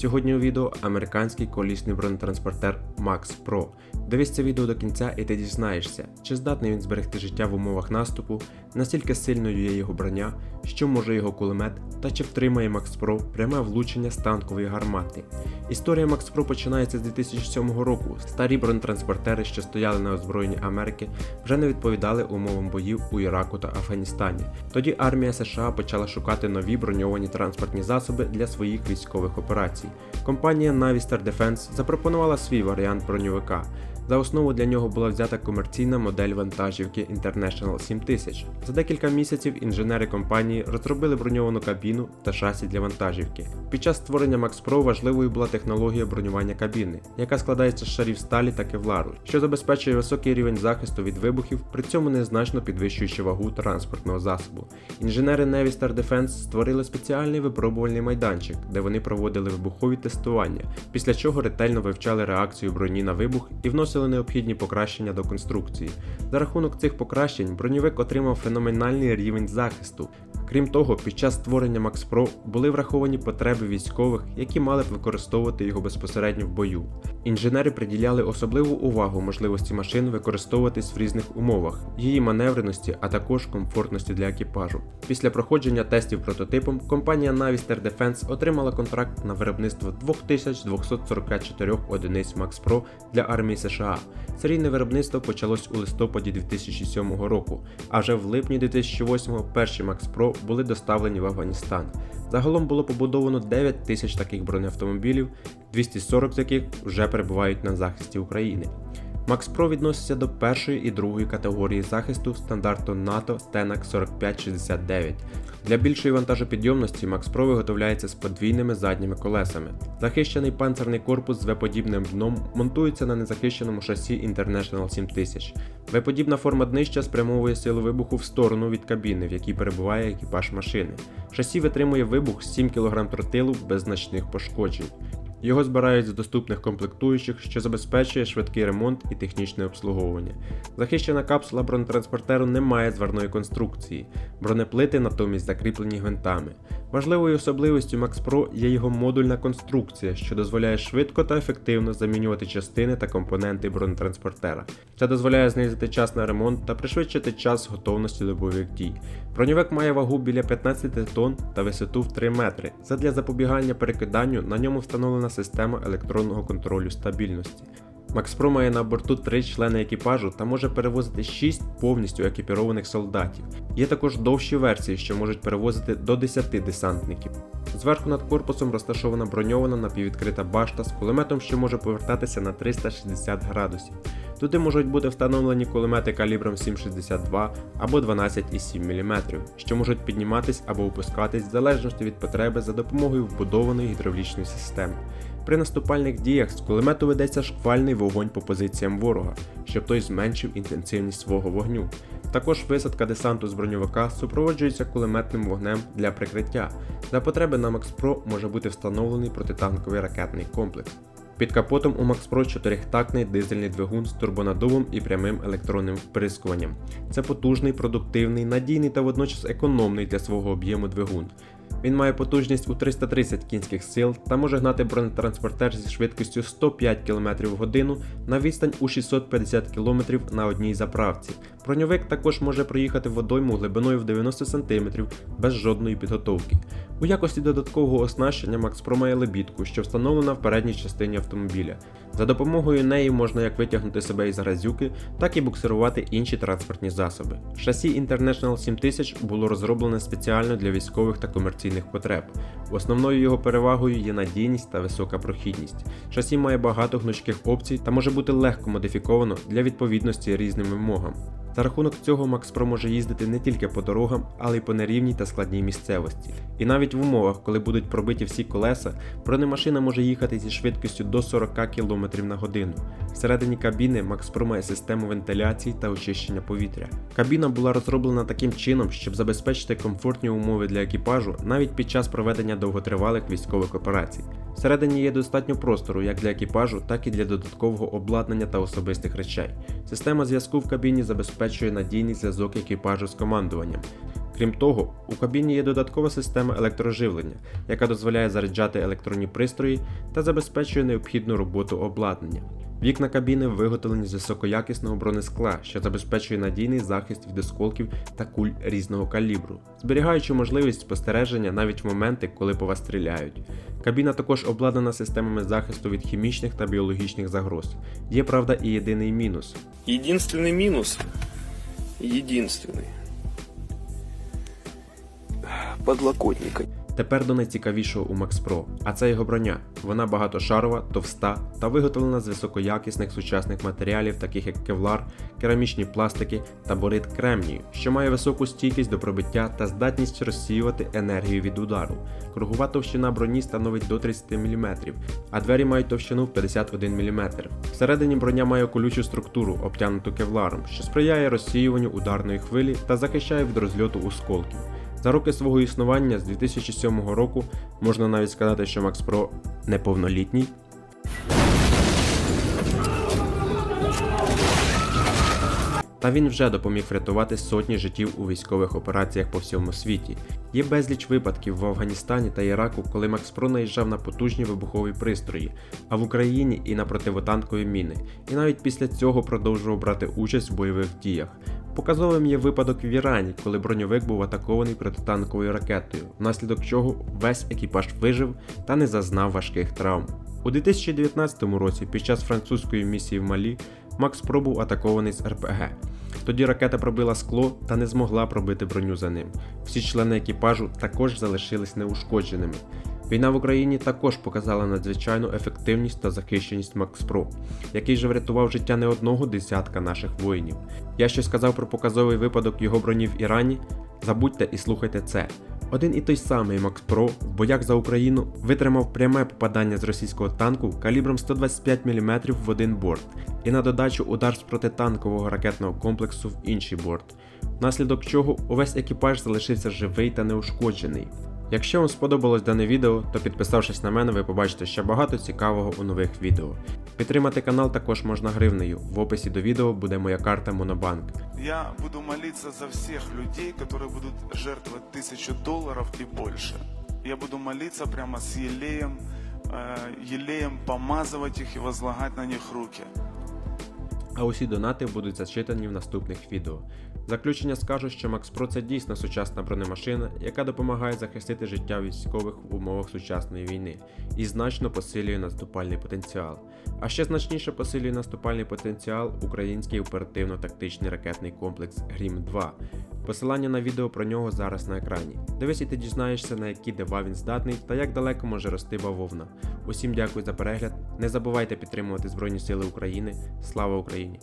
Сьогодні у відео американський колісний бронетранспортер Max Pro. Дивись це відео до кінця і ти дізнаєшся, чи здатний він зберегти життя в умовах наступу, наскільки сильною є його броня, що може його кулемет, та чи втримає Max Pro пряме влучення з танкової гармати. Історія Max Pro починається з 2007 року. Старі бронетранспортери, що стояли на озброєнні Америки, вже не відповідали умовам боїв у Іраку та Афганістані. Тоді армія США почала шукати нові броньовані транспортні засоби для своїх військових операцій. Компанія Navistar Defense запропонувала свій варіант броньовика. За основу для нього була взята комерційна модель вантажівки International 7000. За декілька місяців інженери компанії розробили броньовану кабіну та шасі для вантажівки. Під час створення Max Pro важливою була технологія бронювання кабіни, яка складається з шарів сталі та кевлару, що забезпечує високий рівень захисту від вибухів, при цьому незначно підвищуючи вагу транспортного засобу. Інженери Navistar Defense створили спеціальний випробувальний майданчик, де вони проводили вибухові тестування, після чого ретельно вивчали реакцію броні на вибух і вносили необхідні покращення до конструкції. За рахунок цих покращень броньовик отримав феноменальний рівень захисту. Крім того, під час створення Max Pro були враховані потреби військових, які мали б використовувати його безпосередньо в бою. Інженери приділяли особливу увагу можливості машин використовуватись в різних умовах, її маневреності, а також комфортності для екіпажу. Після проходження тестів прототипом компанія Navistar Defense отримала контракт на виробництво 2244 одиниць Max Pro для армії США. Серійне виробництво почалось у листопаді 2007 року, а вже в липні 2008 перші Max Pro були доставлені в Афганістан. Загалом було побудовано 9 тисяч таких бронеавтомобілів, 240 з яких вже перебувають на захисті України. Max Pro відноситься до першої і другої категорії захисту стандарту НАТО Stenax 4569. Для більшої вантажопідйомності Max Pro виготовляється з подвійними задніми колесами. Захищений панцерний корпус з V-подібним дном монтується на незахищеному шасі International 7000. V-подібна форма днища спрямовує силу вибуху в сторону від кабіни, в якій перебуває екіпаж машини. Шасі витримує вибух 7 кг тротилу без значних пошкоджень. Його збирають з доступних комплектуючих, що забезпечує швидкий ремонт і технічне обслуговування. Захищена капсула бронетранспортеру не має зварної конструкції, бронеплити натомість закріплені гвинтами. Важливою особливістю Max Pro є його модульна конструкція, що дозволяє швидко та ефективно замінювати частини та компоненти бронетранспортера. Це дозволяє знизити час на ремонт та пришвидшити час готовності до бойових дій. Броньовик має вагу біля 15 тонн та висоту в 3 метри. Задля запобігання перекиданню на ньому встановлена система електронного контролю стабільності. Макспро має на борту 3 члени екіпажу та може перевозити 6 повністю екіпірованих солдатів. Є також довші версії, що можуть перевозити до 10 десантників. Зверху над корпусом розташована броньована напіввідкрита башта з кулеметом, що може повертатися на 360 градусів. Туди можуть бути встановлені кулемети калібром 7,62 або 12,7 мм, що можуть підніматись або опускатись в залежності від потреби за допомогою вбудованої гідравлічної системи. При наступальних діях з кулемету ведеться шквальний вогонь по позиціям ворога, щоб той зменшив інтенсивність свого вогню. Також висадка десанту з броньовика супроводжується кулеметним вогнем для прикриття. За потреби на Pro може бути встановлений протитанковий ракетний комплекс. Під капотом у Pro 4-тактний дизельний двигун з турбонадувом і прямим електронним вприскуванням. Це потужний, продуктивний, надійний та водночас економний для свого об'єму двигун. Він має потужність у 330 кінських сил та може гнати бронетранспортер зі швидкістю 105 км в годину на відстань у 650 км на одній заправці. Броньовик також може проїхати водойму глибиною в 90 см без жодної підготовки. У якості додаткового оснащення Pro має лебідку, що встановлена в передній частині автомобіля. За допомогою неї можна як витягнути себе із грязюки, так і буксирувати інші транспортні засоби. Шасі International 7000 було розроблене спеціально для військових та комерційних потреб. Основною його перевагою є надійність та висока прохідність. Шасі має багато гнучких опцій та може бути легко модифіковано для відповідності різним вимогам. За рахунок цього Pro може їздити не тільки по дорогам, але й по нерівній та складній місцевості. І навіть в умовах, коли будуть пробиті всі колеса, бронемашина може їхати зі швидкістю до 40 км на годину. Всередині кабіни Pro має систему вентиляції та очищення повітря. Кабіна була розроблена таким чином, щоб забезпечити комфортні умови для екіпажу навіть під час проведення довготривалих військових операцій. Всередині є достатньо простору як для екіпажу, так і для додаткового обладнання та особистих речей. Система зв'язку в кабіні забезпечує надійний зв'язок екіпажу з командуванням. Крім того, у кабіні є додаткова система електроживлення, яка дозволяє заряджати електронні пристрої та забезпечує необхідну роботу обладнання. Вікна кабіни виготовлені з високоякісного бронескла, що забезпечує надійний захист від осколків та куль різного калібру, зберігаючи можливість спостереження навіть в моменти, коли по вас стріляють. Кабіна також обладнана системами захисту від хімічних та біологічних загроз. Є правда і єдиний мінус. Единственный минус, единственный, подлокотника. Тепер до найцікавішого у Max Pro, а це його броня. Вона багатошарова, товста та виготовлена з високоякісних сучасних матеріалів, таких як кевлар, керамічні пластики та борит кремнію, що має високу стійкість до пробиття та здатність розсіювати енергію від удару. Кругова товщина броні становить до 30 мм, а двері мають товщину в 51 мм. Всередині броня має колючу структуру, обтянуту кевларом, що сприяє розсіюванню ударної хвилі та захищає від розльоту осколків. За роки свого існування з 2007 року можна навіть сказати, що Max Pro неповнолітній. Та він вже допоміг врятувати сотні життів у військових операціях по всьому світі. Є безліч випадків в Афганістані та Іраку, коли Pro наїжджав на потужні вибухові пристрої, а в Україні і на противотанкові міни, і навіть після цього продовжував брати участь в бойових діях. Показовим є випадок в Ірані, коли броньовик був атакований протитанковою ракетою, внаслідок чого весь екіпаж вижив та не зазнав важких травм. У 2019 році під час французької місії в Малі Макс Про був атакований з РПГ. Тоді ракета пробила скло та не змогла пробити броню за ним. Всі члени екіпажу також залишились неушкодженими. Війна в Україні також показала надзвичайну ефективність та захищеність Pro, який же врятував життя не одного десятка наших воїнів. Я ще сказав про показовий випадок його броні в Ірані. Забудьте і слухайте це. Один і той самий Pro в боях за Україну витримав пряме попадання з російського танку калібром 125 мм в один борт, і на додачу удар з протитанкового ракетного комплексу в інший борт, внаслідок чого увесь екіпаж залишився живий та неушкоджений. Якщо вам сподобалось дане відео, то підписавшись на мене, ви побачите ще багато цікавого у нових відео. Підтримати канал також можна гривнею. В описі до відео буде моя карта Монобанк. Я буду молиться за всех людей, которые будут жертвовать тысячу долларов и больше. Я буду молиться прямо с елеем, э, елеем помазывать их и возлагать на них руки. а усі донати будуть зачитані в наступних відео. Заключення скажу, що Max Pro це дійсно сучасна бронемашина, яка допомагає захистити життя військових в умовах сучасної війни і значно посилює наступальний потенціал. А ще значніше посилює наступальний потенціал український оперативно-тактичний ракетний комплекс Грім 2. Посилання на відео про нього зараз на екрані. Дивись і ти дізнаєшся, на які дива він здатний та як далеко може рости бавовна. Усім дякую за перегляд. Не забувайте підтримувати Збройні Сили України. Слава Україні!